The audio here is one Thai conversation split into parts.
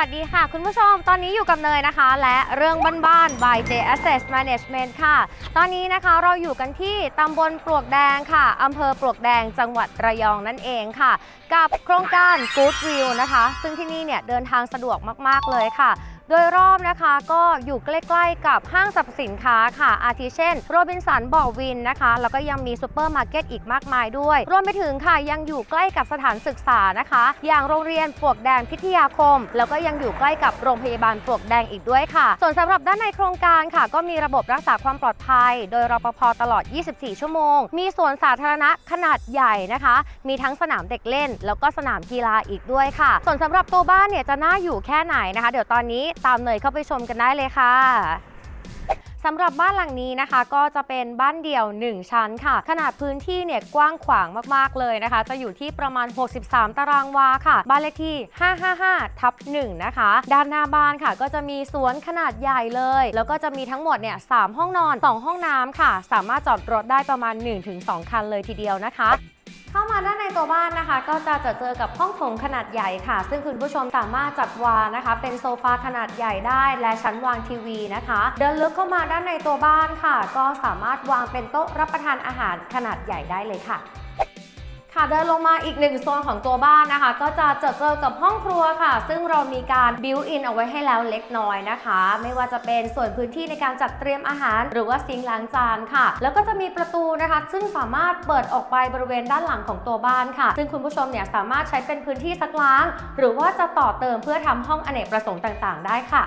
วัสดีค่ะ คุณผู้ชม ตอนนี้อยู่กับเนยนะคะ และเรื่องบ้านๆ by J Asset Management ค่ะ ตอนนี้นะคะเราอยู่กันที่ตำบลปลวกแดงค่ะอำเภอปลวกแดงจังหวัดระยองนั่นเองค่ะ กับโครงการ Good View นะคะ ซึ่งที่นี่เนี่ยเดินทางสะดวกมากๆเลยค่ะ โดยรอบนะคะก็อยู่ใกล้ๆกับห้างสรรพสินค้าค่ะ อาทิเช่นโรบินสันบอวินนะคะ แล้วก็ยังมีซูเปอร์มาร์เก็ตอีกมากมายด้วย รวมไปถึงค่ะยังอยู่ใกล้กับสถานศึกษานะคะ อย่างโรงเรียนปวกแดงพิทยาคม แล้วก็ยังอยู่ใกล้กับโรงพยาบาลปวกแดงอีกด้วยค่ะ ส่วนสำหรับด้านในโครงการค่ะ ก็มีระบบรักษาความปลอดภัย โดยรปภตลอด 24 ชั่วโมง มีสวนสาธารณะขนาดใหญ่นะคะ มีทั้งสนามเด็กเล่น แล้วก็สนามกีฬาอีกด้วยค่ะ ส่วนสำหรับตัวบ้านเนี่ยจะน่าอยู่แค่ไหนนะคะ เดี๋ยวตอนนี้ตามเนยเข้าไปชมกันได้เลยค่ะสำหรับบ้านหลังนี้นะคะ ก็จะเป็นบ้านเดี่ยว 1 ชั้นค่ะ ขนาดพื้นที่เนี่ยกว้างขวางมากๆเลยนะคะ จะอยู่ที่ประมาณ 63 ตารางวาค่ะ บ้านเลขที่ 555 ทับ1นะคะ ด้านหน้าบ้านค่ะก็จะมีสวนขนาดใหญ่เลย แล้วก็จะมีทั้งหมดเนี่ย3ห้องนอน 2 ห้องน้ำค่ะ สามารถจอดรถได้ประมาณ 1-2 คันเลยทีเดียวนะคะ เข้ามาด้านในตัวบ้านนะคะ ก็จะเจอเจอกับห้องโถงขนาดใหญ่ค่ะ ซึ่งคุณผู้ชมสามารถจัดวางนะคะ เป็นโซฟาขนาดใหญ่ได้และชั้นวางทีวีนะคะ เดินลึกเข้ามาด้านในตัวบ้านค่ะ ก็สามารถวางเป็นโต๊ะรับประทานอาหารขนาดใหญ่ได้เลยค่ะ ค่ะเดินลงมาอีกหนึ่งโซนของตัวบ้านนะคะ ก็จะเจอเจอกับห้องครัวค่ะ ซึ่งเรามีการบิวอินเอาไว้ให้แล้วเล็กน้อยนะคะ ไม่ว่าจะเป็นส่วนพื้นที่ในการจัดเตรียมอาหาร หรือว่าซิงล้างจานค่ะ แล้วก็จะมีประตูนะคะ ซึ่งสามารถเปิดออกไปบริเวณด้านหลังของตัวบ้านค่ะ ซึ่งคุณผู้ชมเนี่ยสามารถใช้เป็นพื้นที่ซักล้าง หรือว่าจะต่อเติมเพื่อทำห้องอเนกประสงค์ต่าง ๆ ได้ค่ะ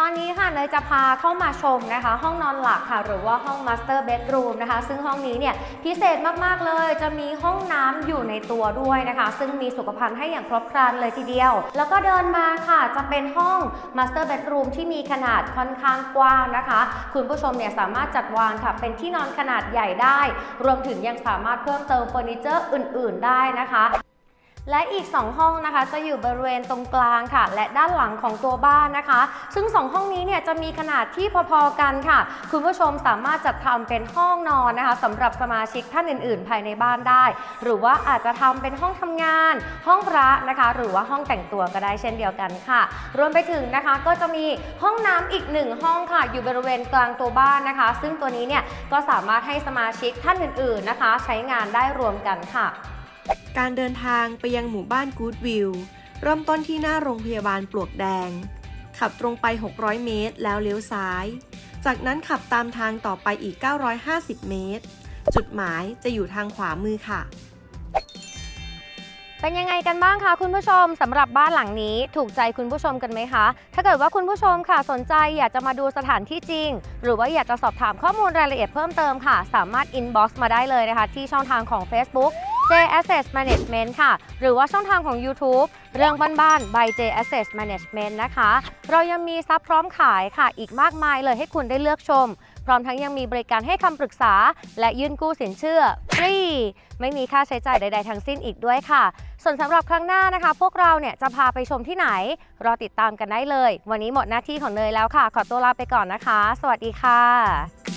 ตอนนี้ค่ะเนยจะพาเข้ามาชมนะคะ ห้องนอนหลักค่ะ หรือว่าห้อง Master Bedroom นะคะ ซึ่งห้องนี้เนี่ยพิเศษมาก ๆ เลย จะมีห้องน้ำอยู่ในตัวด้วยนะคะ ซึ่งมีสุขภัณฑ์ให้อย่างครบครันเลยทีเดียว แล้วก็เดินมาค่ะจะเป็นห้อง Master Bedroom ที่มีขนาดค่อนข้างกว้างนะคะ คุณผู้ชมเนี่ยสามารถจัดวางค่ะเป็นที่นอนขนาดใหญ่ได้ รวมถึงยังสามารถเพิ่มเติมเฟอร์นิเจอร์อื่น ๆ ได้นะคะ และอีก 2 ห้องนะคะจะอยู่บริเวณตรงกลางค่ะ และด้านหลังของตัวบ้านนะคะ ซึ่ง 2 ห้องนี้เนี่ยจะมีขนาดที่พอๆกันค่ะ คุณผู้ชมสามารถจัดทำเป็นห้องนอนนะคะสำหรับสมาชิกท่านอื่นๆ ภายในบ้านได้ หรือว่าอาจจะทำเป็นห้องทำงาน ห้องพระนะคะ หรือว่าห้องแต่งตัวก็ได้เช่นเดียวกันค่ะ รวมไปถึงนะคะก็จะมีห้องน้ำอีกหนึ่งห้องค่ะ อยู่บริเวณกลางตัวบ้านนะคะ ซึ่งตัวนี้เนี่ยก็สามารถให้สมาชิกท่านอื่น ๆนะคะ ใช้งานได้รวมกันค่ะ การเดินทางไปยังหมู่บ้านกูดวิวเริ่มต้นที่หน้าโรงพยาบาลปลวกแดง ขับตรงไป 600 เมตร แล้วเลี้ยวซ้าย จากนั้นขับตามทางต่อไปอีก 950 เมตร จุดหมายจะอยู่ทางขวามือค่ะ เป็นยังไงกันบ้างคะคุณผู้ชมสำหรับบ้านหลังนี้ถูกใจคุณผู้ชมกันไหมคะ ถ้าเกิดว่าคุณผู้ชมค่ะสนใจอยากจะมาดูสถานที่จริง หรือว่าอยากจะสอบถามข้อมูลรายละเอียดเพิ่มเติมค่ะ สามารถ inbox มาได้เลยนะคะ ที่ช่องทางของ Facebook J Asset Management ค่ะ หรือว่าช่องทางของ YouTube เรื่องบ้านๆ by J Asset Management นะคะ เรายังมีซับพร้อมขายค่ะ อีกมากมายเลยให้คุณได้เลือกชม พร้อมทั้งยังมีบริการให้คำปรึกษา และยื่นกู้สินเชื่อ ฟรี ไม่มีค่าใช้จ่ายใด ๆ ทั้งสิ้นอีกด้วยค่ะ ส่วนสำหรับครั้งหน้านะคะ พวกเราเนี่ยจะพาไปชมที่ไหน รอติดตามกันได้เลย วันนี้หมดหน้าที่ของเนยแล้วค่ะ ขอตัวลาไปก่อนนะคะ สวัสดีค่ะ